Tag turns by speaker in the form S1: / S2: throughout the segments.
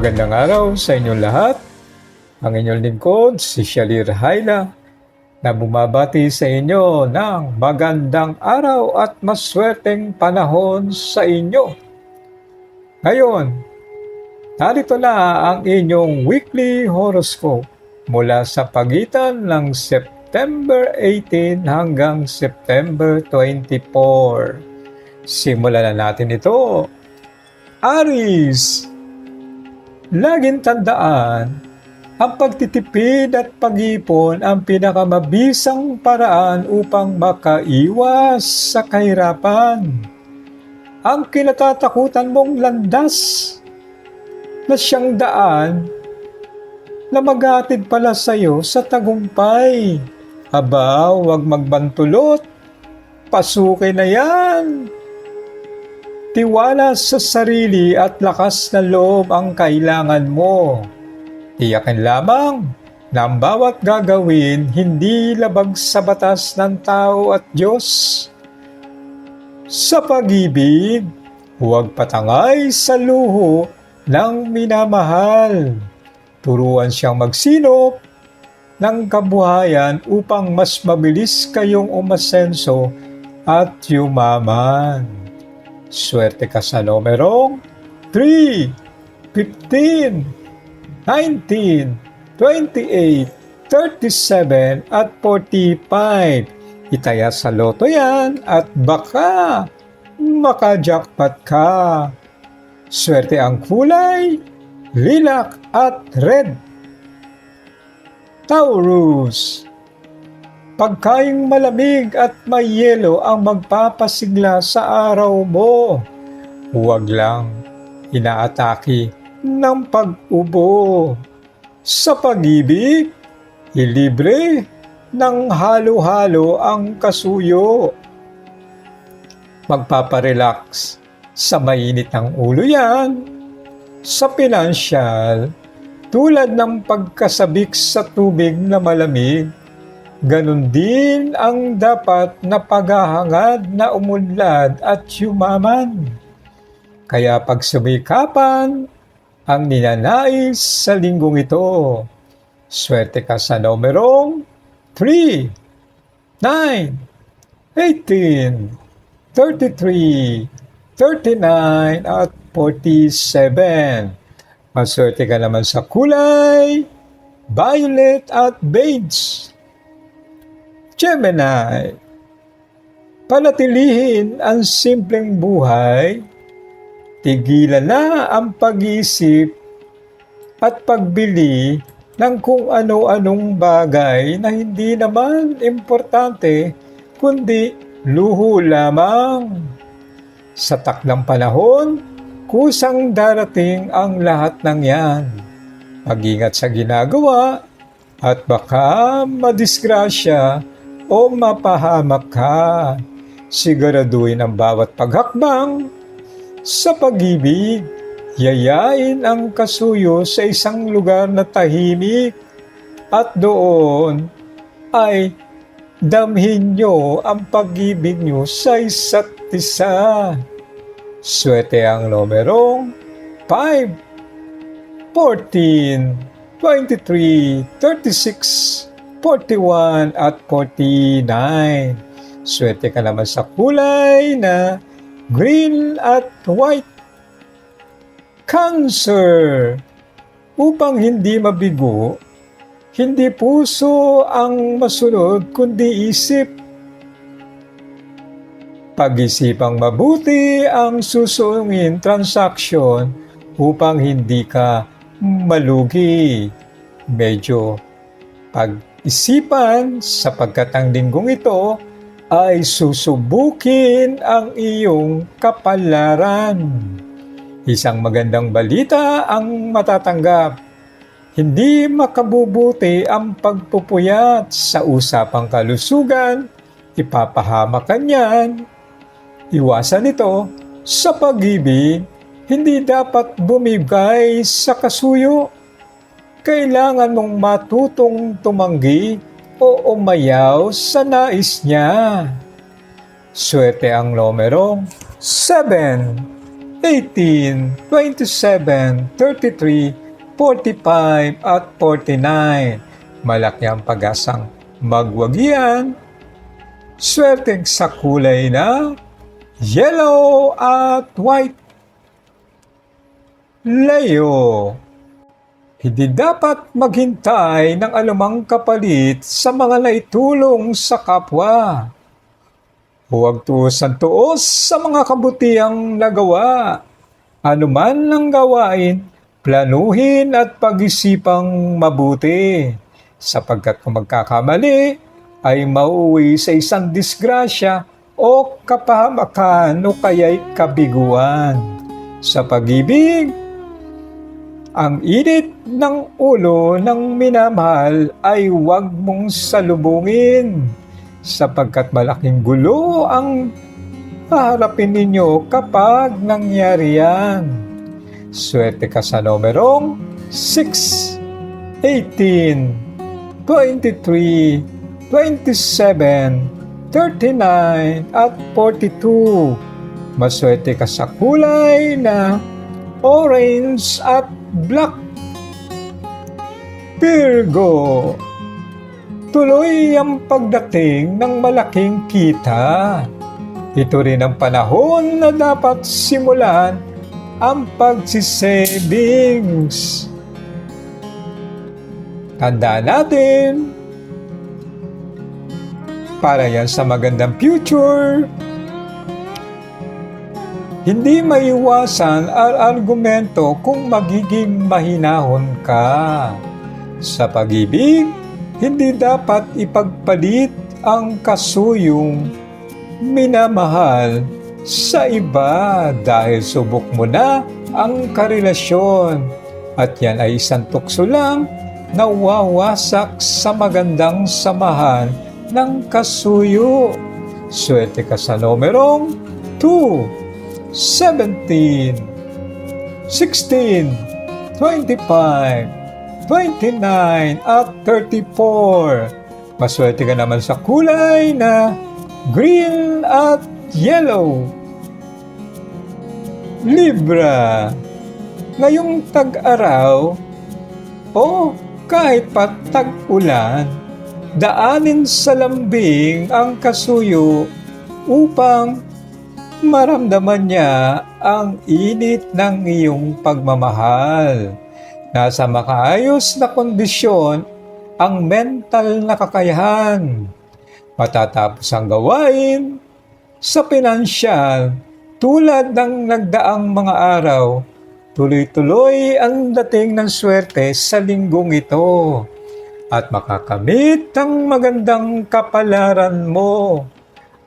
S1: Magandang araw sa inyong lahat. Ang inyong lingkod, si Shalir Haila, na bumabati sa inyo ng magandang araw at maswerteng panahon sa inyo. Ngayon, narito na ang inyong weekly horoscope mula sa pagitan ng September 18 hanggang September 24. Simulan na natin ito. Aris! Laging tandaan, ang pagtitipid at pag-ipon ang pinakamabisang paraan upang makaiwas sa kahirapan. Ang kinatatakutan mong landas na siyang daan na maghatid pala sa iyo sa tagumpay. Aba, huwag magbantulot. Pasukin na yan. Tiwala sa sarili at lakas na loob ang kailangan mo. Tiyakin lamang na ang bawat gagawin hindi labag sa batas ng tao at Diyos. Sa pag-ibig, huwag patangay sa luho ng minamahal. Turuan siyang magsinop ng kabuhayan upang mas mabilis kayong umasenso at yumaman. Swerte ka sa numerong 3, 15, 19, 28, 37 at 45. Itaya sa loto yan at baka makajackpot ka. Swerte ang kulay, lilac at red. Taurus Pagkaing malamig at may yelo ang magpapasigla sa araw mo. Huwag lang inaatake ng pag-ubo. Sa pag-ibig, ilibre ng halo-halo ang kasuyo. Magpaparelax sa mainit ng ulo yan. Sa pinansyal, tulad ng pagkasabik sa tubig na malamig, Ganon din ang dapat na paghahangad na umunlad at yumaman. Kaya pagsumikapan ang ninanais sa linggong ito. Swerte ka sa numerong 3, 9, 18, 33, 39 at 47. Maswerte ka naman sa kulay, violet at beige. Gemini, panatilihin ang simpleng buhay, tigilan na ang pag-iisip at pagbili ng kung ano-anong bagay na hindi naman importante kundi luho lamang. Sa takdang panahon, kusang darating ang lahat ng yan. Mag-ingat sa ginagawa at baka madisgrasya o mapahamak ka. Siguraduhin ang bawat paghakbang sa pag-ibig. Yayain ang kasuyo sa isang lugar na tahimik at doon ay damhin nyo ang pag-ibig nyo sa isa't isa. Swerte ang numerong 5, 14, 23, 36, 41 at 49. Swerte ka naman sa kulay na green at white. Cancer. Upang hindi mabigo, hindi puso ang masunod kundi isip. Pag-isipang mabuti ang susungin transaksyon upang hindi ka malugi. Medyo pag isipan sapagkat ang linggong ito ay susubukin ang iyong kapalaran. Isang magandang balita ang matatanggap. Hindi makabubuti ang pagpupuyat sa usapang kalusugan, ipapahamak ka niyan. Iwasan ito sa pag-ibig, hindi dapat bumigay sa kasuyo kailangan mong matutong tumanggi o umayaw sa nais niya. Swerte ang numerong 7, 18, 27, 33, 45 at 49. Malaki ang pag-asang magwagi yan. Swerte sa kulay na yellow at white. Leo. Hindi dapat maghintay ng anumang kapalit sa mga naitulong sa kapwa. Huwag tuusan tuos sa mga kabutihang nagawa. Ano man ang gawain, planuhin at pag-isipang mabuti. Sapagkat kung magkakamali, ay mauwi sa isang disgrasya o kapahamakan o kaya'y kabiguan. Sa pag-ibig, ang init ng ulo ng minamahal ay huwag mong salubungin sapagkat malaking gulo ang haharapin ninyo kapag nangyari yan. Swerte ka sa numerong 6, 18, 23, 27, 39 at 42. Maswerte ka sa kulay na orange at black. Virgo, tuloy ang pagdating ng malaking kita. Ito rin ang panahon na dapat simulan ang pagsisavings. Tandaan natin, para yan sa magandang future, hindi maiwasan ang argumento kung magiging mahinahon ka. Sa pag-ibig, hindi dapat ipagpalit ang kasuyong minamahal sa iba dahil subok mo na ang karelasyon at yan ay isang tukso lang na wawasak sa magandang samahan ng kasuyo. Swerte ka sa numerong 2, 17, 16, 25, 29 at 34. Maswerte ka naman sa kulay na green at yellow. Libra. Ngayong tag-araw o kahit pa tag-ulan, daanin sa lambing ang kasuyo upang maramdaman niya ang init ng iyong pagmamahal. Nasa makaayos na kondisyon ang mental na kakayahan. Matatapos ang gawain sa pinansyal tulad ng nagdaang mga araw, tuloy-tuloy ang dating ng swerte sa linggong ito at makakamit ang magandang kapalaran mo.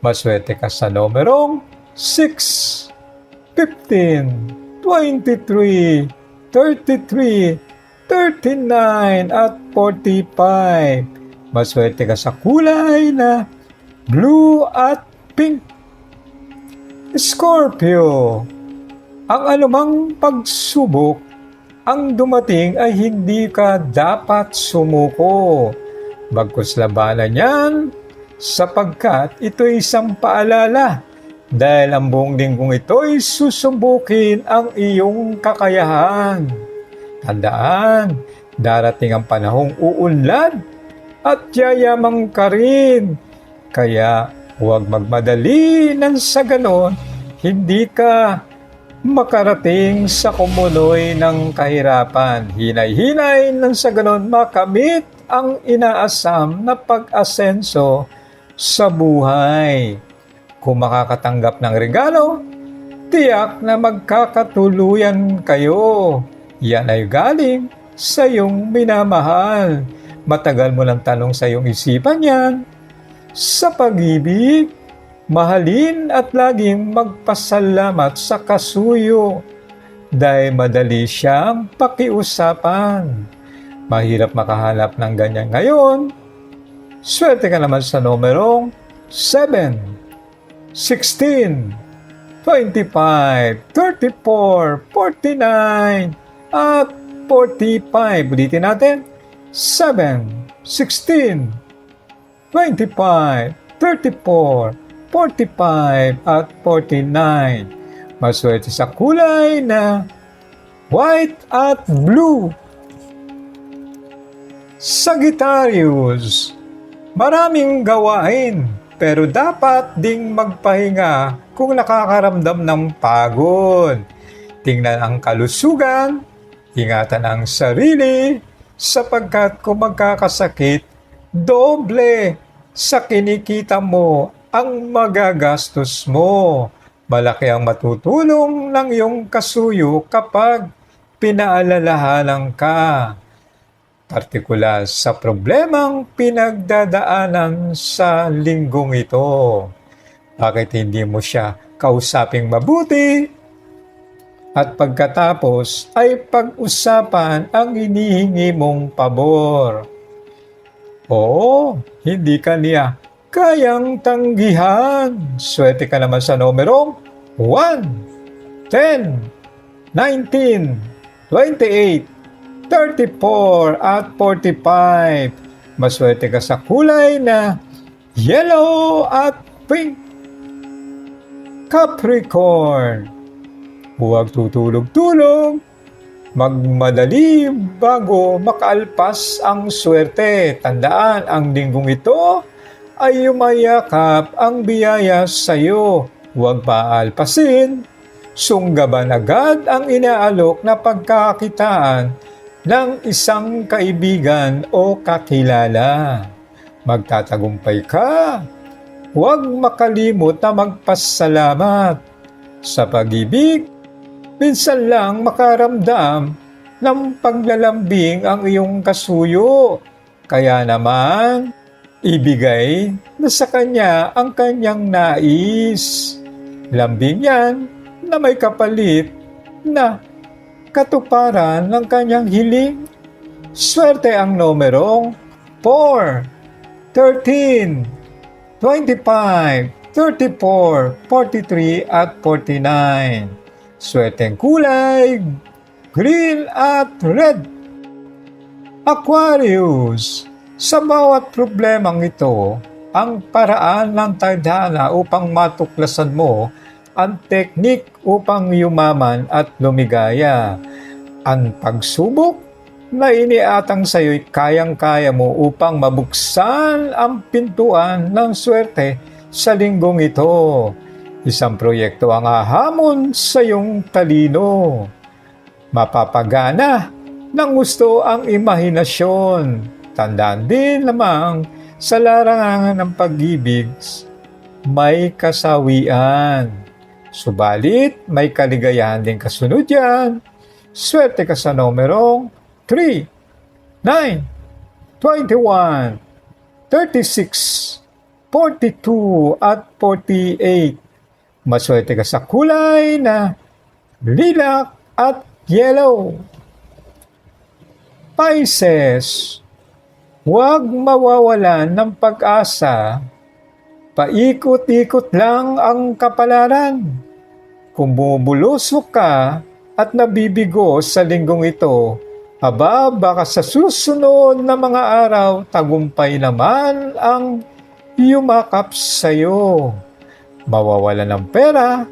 S1: Maswerte ka sa numerong 6, 15, 23, 33, 39 at 45. Maswerte ka sa kulay na blue at pink. Scorpio, ang anumang pagsubok ang dumating ay hindi ka dapat sumuko. Bagkus labanan yan sapagkat ito ay isang paalala dahil ang buong linggong ito ay susubukin ang iyong kakayahan. Tandaan, darating ang panahong uunlad at yayamang ka rin. Kaya huwag magmadali nang sa ganon, hindi ka makarating sa kumuloy ng kahirapan. Hinay-hinay nang sa ganon makamit ang inaasam na pag-asenso sa buhay. Kung makakatanggap ng regalo, tiyak na magkakatuluyan kayo. Yan ay galing sa iyong minamahal. Matagal mo lang tanong sa iyong isipan yan. Sa pag-ibig, mahalin at laging magpasalamat sa kasuyo dahil madali siyang pakiusapan. Mahirap makahanap ng ganyan ngayon. Swerte ka naman sa numerong 7, 16, 25, 34, 49, at 45. Ulitin natin. 7, 16, 25, 34, 45 at 49. Maswerte sa kulay na white at blue. Sagittarius, maraming gawain pero dapat ding magpahinga kung nakakaramdam ng pagod. Tingnan ang kalusugan, ingatan ang sarili, sapagkat kung magkakasakit, doble sa kinikita mo ang magagastos mo. Malaki ang matutulong ng iyong kasuyo kapag pinaalalahanan ka partikular sa problemang pinagdadaanan sa linggong ito. Bakit hindi mo siya kausaping mabuti? At pagkatapos ay pag-usapan ang inihingi mong pabor. Oo, hindi ka niya kayang tanggihan. Swerte ka naman sa numerong 1, 10, 19, 28, 34 at 45. Maswerte ka sa kulay na yellow at pink. Capricorn. Huwag tutulog-tulog. Magmadali bago makaalpas ang swerte. Tandaan, ang linggong ito ay yumayakap ang biyaya sa iyo. Huwag paalpasin. Sunggaban agad ang inaalok na pagkakitaan ng isang kaibigan o kakilala. Magtatagumpay ka. Huwag makalimot na magpasalamat. Sa pag-ibig, minsan lang makaramdam ng paglalambing ang iyong kasuyo. Kaya naman, ibigay na sa kanya ang kanyang nais. Lambing yan na may kapalit na katuparan ng kanyang hiling. Swerte ang numerong 4, 13, 25, 34, 43 at 49. Swerte ang kulay, green at red. Aquarius, sa bawat problemang ito, ang paraan ng tadhana upang matuklasan mo ang teknik upang yumaman at lumigaya. Ang pagsubok na iniatang sa iyo'y kayang-kaya mo upang mabuksan ang pintuan ng swerte sa linggong ito. Isang proyekto ang ahamon sa iyong talino. Mapapagana ng gusto ang imahinasyon. Tandaan din lamang sa larangan ng pag-ibig, may kasawian. Subalit, may kaligayahan din kasunod yan. Swerte ka sa numerong 3, 9, 21, 36, 42 at 48. Maswerte ka sa kulay na lilac at yellow. Pisces, huwag mawawalan ng pag-asa Paikot-ikot lang ang kapalaran. Kung bumubulusok ka at nabibigo sa linggong ito, aba baka sa susunod na mga araw tagumpay naman ang yumakap sa iyo. Mawawala ng pera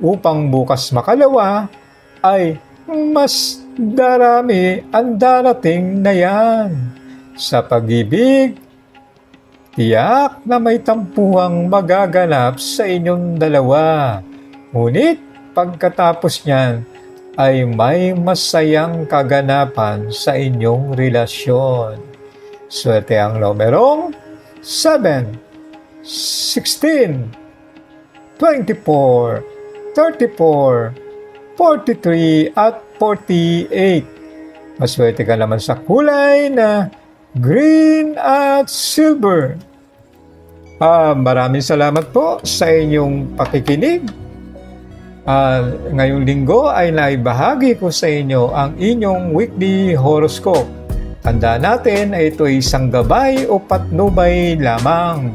S1: upang bukas makalawa ay mas darami ang darating na yan. Sa pag-ibig, Tiyak na may tampuhang magaganap sa inyong dalawa. Ngunit pagkatapos niyan ay may masayang kaganapan sa inyong relasyon. Swerte ang numerong 7, 16, 24, 34, 43 at 48. Maswerte ka naman sa kulay na green at silver. Ah, maraming salamat po sa inyong pakikinig. Ah, ngayong linggo ay naibahagi ko sa inyo ang inyong weekly horoscope. Tanda natin ay ito ay isang gabay o patnubay lamang.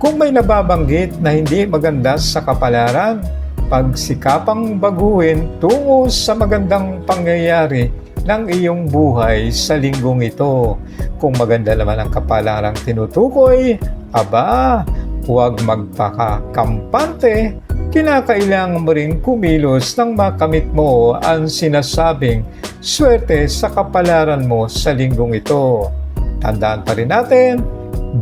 S1: Kung may nababanggit na hindi maganda sa kapalaran, pagsikapang baguhin tungo sa magandang pangyayari ng iyong buhay sa linggong ito. Kung maganda naman ang kapalarang tinutukoy, aba, huwag magpakakampante, kinakailangan mo rin kumilos nang makamit mo ang sinasabing swerte sa kapalaran mo sa linggong ito. Tandaan pa rin natin,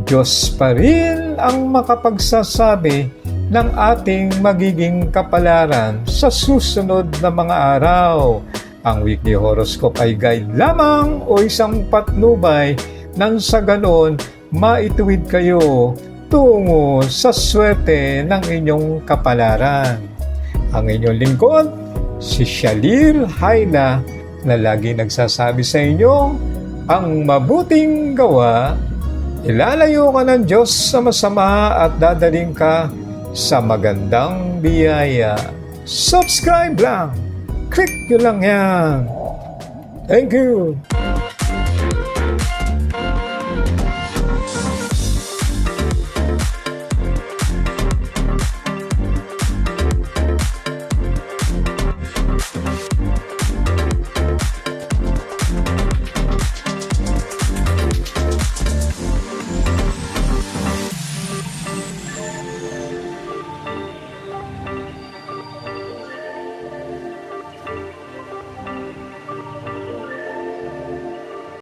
S1: Diyos pa rin ang makapagsasabi ng ating magiging kapalaran sa susunod na mga araw. Ang weekly horoscope ay guide lamang o isang patnubay nang sa ganon maituwid kayo tungo sa swerte ng inyong kapalaran. Ang inyong lingkod, si Shalir Haina na lagi nagsasabi sa inyo, ang mabuting gawa, ilalayo ka ng Diyos sa masama at dadaling ka sa magandang biyaya. Subscribe lang! Click nyo lang yan! Thank you!